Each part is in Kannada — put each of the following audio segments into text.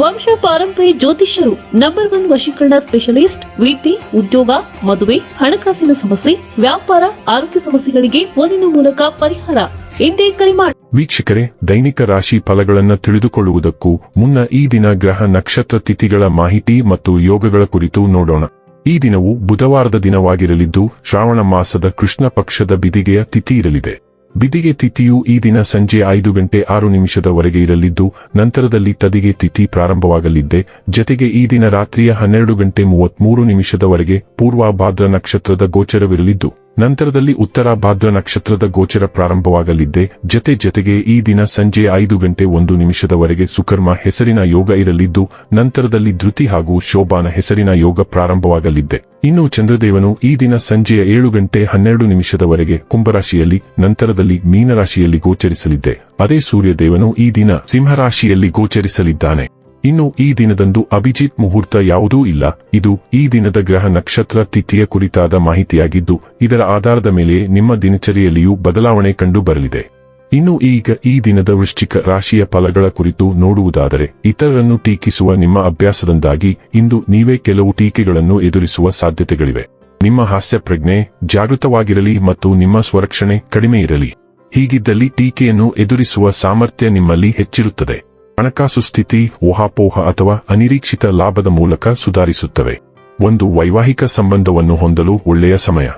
ವಂಶ ಪಾರಂಪರಿ ಜ್ಯೋತಿಷ್ಯರು ನಂಬರ್ ಒನ್ ವಶೀಕರಣ ಸ್ಪೆಷಲಿಸ್ಟ್ ವೃತ್ತಿ ಉದ್ಯೋಗ, ಮದುವೆ, ಹಣಕಾಸಿನ ಸಮಸ್ಯೆ, ವ್ಯಾಪಾರ, ಆರೋಗ್ಯ ಸಮಸ್ಯೆಗಳಿಗೆ ಫೋನಿನ ಮೂಲಕ ಪರಿಹಾರ. ಎಂದೇ ಕರೆ ಮಾಡಿ ವೀಕ್ಷಕರೇ, ದೈನಿಕ ರಾಶಿ ಫಲಗಳನ್ನು ತಿಳಿದುಕೊಳ್ಳುವುದಕ್ಕೂ ಮುನ್ನ ಈ ದಿನ ಗ್ರಹ ನಕ್ಷತ್ರ ತಿಥಿಗಳ ಮಾಹಿತಿ ಮತ್ತು ಯೋಗಗಳ ಕುರಿತು ನೋಡೋಣ. ಈ ದಿನವು ಬುಧವಾರದ ದಿನವಾಗಿರಲಿದ್ದು ಶ್ರಾವಣ ಮಾಸದ ಕೃಷ್ಣ ಪಕ್ಷದ ಬಿದಿಗೆಯ ತಿಥಿ ಇರಲಿದೆ. ಬಿದಿಗೆ ತಿಥಿಯು ಈ ದಿನ ಸಂಜೆ ಐದು ಗಂಟೆ ಆರು ನಿಮಿಷದವರೆಗೆ ಇರಲಿದ್ದು, ನಂತರದಲ್ಲಿ ತದಿಗೆ ತಿಥಿ ಪ್ರಾರಂಭವಾಗಲಿದ್ದೆ. ಜತೆಗೆ ಈ ದಿನ ರಾತ್ರಿಯ ಹನ್ನೆರಡು ಗಂಟೆ ಮೂವತ್ಮೂರು ನಿಮಿಷದವರೆಗೆ ಪೂರ್ವ ಭಾದ್ರ ನಕ್ಷತ್ರದ ಗೋಚರವಿರಲಿದ್ದು ನಂತರದಲ್ಲಿ ಉತ್ತರ ಭಾದ್ರ ನಕ್ಷತ್ರದ ಗೋಚರ ಪ್ರಾರಂಭವಾಗಲಿದ್ದೆ. ಜತೆ ಜತೆಗೆ ಈ ದಿನ ಸಂಜೆ ಐದು ಗಂಟೆ ಒಂದು ನಿಮಿಷದವರೆಗೆ ಸುಕರ್ಮ ಹೆಸರಿನ ಯೋಗ ಇರಲಿದ್ದು, ನಂತರದಲ್ಲಿ ಧೃತಿ ಹಾಗೂ ಶೋಭಾನ ಹೆಸರಿನ ಯೋಗ ಪ್ರಾರಂಭವಾಗಲಿದ್ದೆ. ಇನ್ನು ಚಂದ್ರದೇವನು ಈ ದಿನ ಸಂಜೆಯ ಏಳು ಗಂಟೆ ಹನ್ನೆರಡು ನಿಮಿಷದವರೆಗೆ ಕುಂಭರಾಶಿಯಲ್ಲಿ, ನಂತರದಲ್ಲಿ ಮೀನರಾಶಿಯಲ್ಲಿ ಗೋಚರಿಸಲಿದ್ದೆ. ಅದೇ ಸೂರ್ಯದೇವನು ಈ ದಿನ ಸಿಂಹರಾಶಿಯಲ್ಲಿ ಗೋಚರಿಸಲಿದ್ದಾನೆ. ಇನ್ನು ಈ ದಿನದಂದು ಅಭಿಜಿತ್ ಮುಹೂರ್ತ ಯಾವುದೂ ಇಲ್ಲ. ಇದು ಈ ದಿನದ ಗ್ರಹ ನಕ್ಷತ್ರ ತಿಥಿಯ ಕುರಿತಾದ ಮಾಹಿತಿಯಾಗಿದ್ದು, ಇದರ ಆಧಾರದ ಮೇಲೆ ನಿಮ್ಮ ದಿನಚರಿಯಲ್ಲಿಯೂ ಬದಲಾವಣೆ ಕಂಡು ಬರಲಿದೆ. ಇನ್ನು ಈಗ ಈ ದಿನದ ವೃಶ್ಚಿಕ ರಾಶಿಯ ಫಲಗಳ ಕುರಿತು ನೋಡುವುದಾದರೆ, ಇತರರನ್ನು ಟೀಕಿಸುವ ನಿಮ್ಮ ಅಭ್ಯಾಸದಿಂದಾಗಿ ಇಂದು ನೀವೇ ಕೆಲವು ಟೀಕೆಗಳನ್ನು ಎದುರಿಸುವ ಸಾಧ್ಯತೆಗಳಿವೆ. ನಿಮ್ಮ ಹಾಸ್ಯ ಪ್ರಜ್ಞೆ ಜಾಗೃತವಾಗಿರಲಿ ಮತ್ತು ನಿಮ್ಮ ಸ್ವರಕ್ಷಣೆ ಕಡಿಮೆ ಇರಲಿ. ಹೀಗಿದ್ದಲ್ಲಿ ಟೀಕೆಯನ್ನು ಎದುರಿಸುವ ಸಾಮರ್ಥ್ಯ ನಿಮ್ಮಲ್ಲಿ ಹೆಚ್ಚಿರುತ್ತದೆ. ಹಣಕಾಸು ಸ್ಥಿತಿ ಊಹಾಪೋಹ ಅಥವಾ ಅನಿರೀಕ್ಷಿತ ಲಾಭದ ಮೂಲಕ ಸುಧಾರಿಸುತ್ತವೆ. ಒಂದು ವೈವಾಹಿಕ ಸಂಬಂಧವನ್ನು ಹೊಂದಲು ಒಳ್ಳೆಯ ಸಮಯ.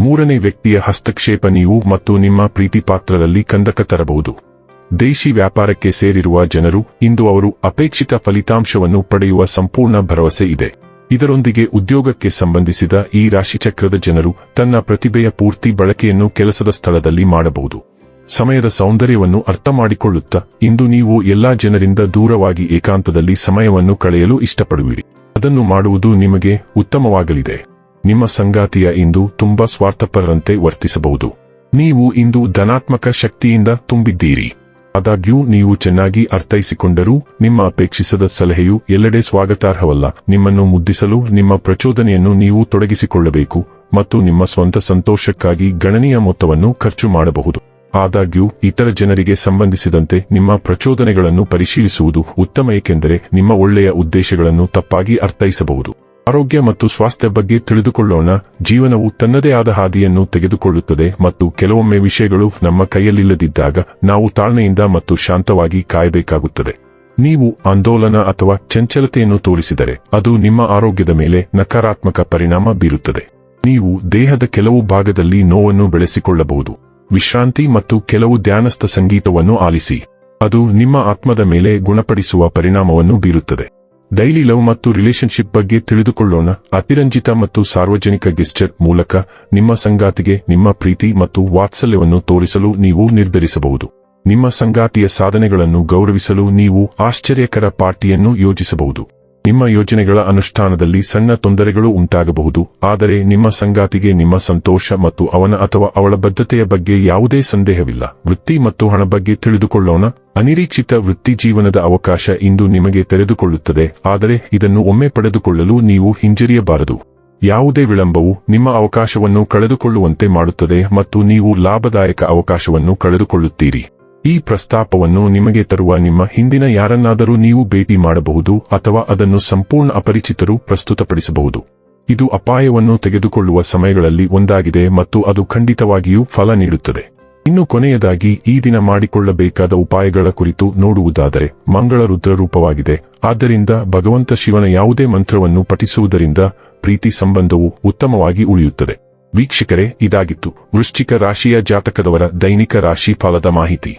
ಮೂರನೇ ವ್ಯಕ್ತಿಯ ಹಸ್ತಕ್ಷೇಪ ನೀವು ಮತ್ತು ನಿಮ್ಮ ಪ್ರೀತಿ ಪಾತ್ರರಲ್ಲಿ ಕಂದಕ ತರಬಹುದು. ದೇಶಿ ವ್ಯಾಪಾರಕ್ಕೆ ಸೇರಿರುವ ಜನರು, ಇಂದು ಅವರು ಅಪೇಕ್ಷಿತ ಫಲಿತಾಂಶವನ್ನು ಪಡೆಯುವ ಸಂಪೂರ್ಣ ಭರವಸೆ ಇದೆ. ಇದರೊಂದಿಗೆ ಉದ್ಯೋಗಕ್ಕೆ ಸಂಬಂಧಿಸಿದ ಈ ರಾಶಿಚಕ್ರದ ಜನರು ತನ್ನ ಪ್ರತಿಭೆಯ ಪೂರ್ತಿ ಬಳಕೆಯನ್ನು ಕೆಲಸದ ಸ್ಥಳದಲ್ಲಿ ಮಾಡಬಹುದು. ಸಮಯದ ಸೌಂದರ್ಯವನ್ನು ಅರ್ಥ ಮಾಡಿಕೊಳ್ಳುತ್ತಾ ಇಂದು ನೀವು ಎಲ್ಲಾ ಜನರಿಂದ ದೂರವಾಗಿ ಏಕಾಂತದಲ್ಲಿ ಸಮಯವನ್ನು ಕಳೆಯಲು ಇಷ್ಟಪಡುವಿರಿ. ಅದನ್ನು ಮಾಡುವುದು ನಿಮಗೆ ಉತ್ತಮವಾಗಲಿದೆ. ನಿಮ್ಮ ಸಂಗಾತಿಯ ಇಂದು ತುಂಬಾ ಸ್ವಾರ್ಥಪರರಂತೆ ವರ್ತಿಸಬಹುದು. ನೀವು ಇಂದು ಧನಾತ್ಮಕ ಶಕ್ತಿಯಿಂದ ತುಂಬಿದ್ದೀರಿ. ಆದಾಗ್ಯೂ ನೀವು ಚೆನ್ನಾಗಿ ಅರ್ಥೈಸಿಕೊಂಡರೂ, ನಿಮ್ಮ ಅಪೇಕ್ಷಿಸದ ಸಲಹೆಯು ಎಲ್ಲೆಡೆ ಸ್ವಾಗತಾರ್ಹವಲ್ಲ. ನಿಮ್ಮನ್ನು ಮುದ್ದಿಸಲು ನಿಮ್ಮ ಪ್ರಚೋದನೆಯನ್ನು ನೀವು ತೊಡಗಿಸಿಕೊಳ್ಳಬೇಕು ಮತ್ತು ನಿಮ್ಮ ಸ್ವಂತ ಸಂತೋಷಕ್ಕಾಗಿ ಗಣನೀಯ ಮೊತ್ತವನ್ನು ಖರ್ಚು ಮಾಡಬಹುದು. ಆದಾಗ್ಯೂ, ಇತರ ಜನರಿಗೆ ಸಂಬಂಧಿಸಿದಂತೆ ನಿಮ್ಮ ಪ್ರಚೋದನೆಗಳನ್ನು ಪರಿಶೀಲಿಸುವುದು ಉತ್ತಮ ಏಕೆಂದರೆ ನಿಮ್ಮ ಒಳ್ಳೆಯ ಉದ್ದೇಶಗಳನ್ನು ತಪ್ಪಾಗಿ ಅರ್ಥೈಸಬಹುದು. ಆರೋಗ್ಯ ಮತ್ತು ಸ್ವಾಸ್ಥ್ಯ ಬಗ್ಗೆ ತಿಳಿದುಕೊಳ್ಳೋಣ. ಜೀವನವು ತನ್ನದೇ ಆದ ಹಾದಿಯನ್ನು ತೆಗೆದುಕೊಳ್ಳುತ್ತದೆ ಮತ್ತು ಕೆಲವೊಮ್ಮೆ ವಿಷಯಗಳು ನಮ್ಮ ಕೈಯಲ್ಲಿಲ್ಲದಿದ್ದಾಗ ನಾವು ತಾಳ್ಮೆಯಿಂದ ಮತ್ತು ಶಾಂತವಾಗಿ ಕಾಯಬೇಕಾಗುತ್ತದೆ. ನೀವು ಆಂದೋಲನ ಅಥವಾ ಚಂಚಲತೆಯನ್ನು ತೋರಿಸಿದರೆ ಅದು ನಿಮ್ಮ ಆರೋಗ್ಯದ ಮೇಲೆ ನಕಾರಾತ್ಮಕ ಪರಿಣಾಮ ಬೀರುತ್ತದೆ. ನೀವು ದೇಹದ ಕೆಲವು ಭಾಗದಲ್ಲಿ ನೋವನ್ನು ಬೆಳೆಸಿಕೊಳ್ಳಬಹುದು. ವಿಶ್ರಾಂತಿ ಮತ್ತು ಕೆಲವು ಧ್ಯಾನಸ್ಥ ಸಂಗೀತವನ್ನು ಆಲಿಸಿ. ಅದು ನಿಮ್ಮ ಆತ್ಮದ ಮೇಲೆ ಗುಣಪಡಿಸುವ ಪರಿಣಾಮವನ್ನು ಬೀರುತ್ತದೆ. ಡೈಲಿ ಲವ್ ಮತ್ತು ರಿಲೇಶನ್ಶಿಪ್ ಬಗ್ಗೆ ತಿಳಿದುಕೊಳ್ಳೋಣ. ಅತಿರಂಜಿತ ಮತ್ತು ಸಾರ್ವಜನಿಕ ಗೆಸ್ಚರ್ ಮೂಲಕ ನಿಮ್ಮ ಸಂಗಾತಿಗೆ ನಿಮ್ಮ ಪ್ರೀತಿ ಮತ್ತು ವಾತ್ಸಲ್ಯವನ್ನು ತೋರಿಸಲು ನೀವು ನಿರ್ಧರಿಸಬಹುದು. ನಿಮ್ಮ ಸಂಗಾತಿಯ ಸಾಧನೆಗಳನ್ನು ಗೌರವಿಸಲು ನೀವು ಆಶ್ಚರ್ಯಕರ ಪಾರ್ಟಿಯನ್ನು ಯೋಜಿಸಬಹುದು. ನಿಮ್ಮ ಯೋಜನೆಗಳ ಅನುಷ್ಠಾನದಲ್ಲಿ ಸಣ್ಣ ತೊಂದರೆಗಳು ಉಂಟಾಗಬಹುದು, ಆದರೆ ನಿಮ್ಮ ಸಂಗಾತಿಗೆ ನಿಮ್ಮ ಸಂತೋಷ ಮತ್ತು ಅವನ ಅಥವಾ ಅವಳ ಬದ್ಧತೆಯ ಬಗ್ಗೆ ಯಾವುದೇ ಸಂದೇಹವಿಲ್ಲ. ವೃತ್ತಿ ಮತ್ತು ಹಣ ಬಗ್ಗೆ ತಿಳಿದುಕೊಳ್ಳೋಣ. ಅನಿರೀಕ್ಷಿತ ವೃತ್ತಿ ಜೀವನದ ಅವಕಾಶ ಇಂದು ನಿಮಗೆ ತೆರೆದುಕೊಳ್ಳುತ್ತದೆ, ಆದರೆ ಇದನ್ನು ಒಮ್ಮೆ ಪಡೆದುಕೊಳ್ಳಲು ನೀವು ಹಿಂಜರಿಯಬಾರದು. ಯಾವುದೇ ವಿಳಂಬವು ನಿಮ್ಮ ಅವಕಾಶವನ್ನು ಕಳೆದುಕೊಳ್ಳುವಂತೆ ಮಾಡುತ್ತದೆ ಮತ್ತು ನೀವು ಲಾಭದಾಯಕ ಅವಕಾಶವನ್ನು ಕಳೆದುಕೊಳ್ಳುತ್ತೀರಿ. ಈ ಪ್ರಸ್ತಾಪವನ್ನು ನಿಮಗೆ ತರುವ ನಿಮ್ಮ ಹಿಂದಿನ ಯಾರನ್ನಾದರೂ ನೀವು ಭೇಟಿ ಮಾಡಬಹುದು ಅಥವಾ ಅದನ್ನು ಸಂಪೂರ್ಣ ಅಪರಿಚಿತರು ಪ್ರಸ್ತುತಪಡಿಸಬಹುದು. ಇದು ಅಪಾಯವನ್ನು ತೆಗೆದುಕೊಳ್ಳುವ ಸಮಯಗಳಲ್ಲಿ ಒಂದಾಗಿದೆ ಮತ್ತು ಅದು ಖಂಡಿತವಾಗಿಯೂ ಫಲ ನೀಡುತ್ತದೆ. ಇನ್ನು ಕೊನೆಯದಾಗಿ, ಈ ದಿನ ಮಾಡಿಕೊಳ್ಳಬೇಕಾದ ಉಪಾಯಗಳ ಕುರಿತು ನೋಡುವುದಾದರೆ ಮಂಗಳ ರುದ್ರರೂಪವಾಗಿದೆ ಆದ್ದರಿಂದ ಭಗವಂತ ಶಿವನ ಯಾವುದೇ ಮಂತ್ರವನ್ನು ಪಠಿಸುವುದರಿಂದ ಪ್ರೀತಿ ಸಂಬಂಧವು ಉತ್ತಮವಾಗಿ ಉಳಿಯುತ್ತದೆ. ವೀಕ್ಷಕರೇ, ಇದಾಗಿತ್ತು. ವೃಶ್ಚಿಕ ರಾಶಿಯ ಜಾತಕದವರ ದೈನಿಕ ರಾಶಿ ಫಲದ ಮಾಹಿತಿ.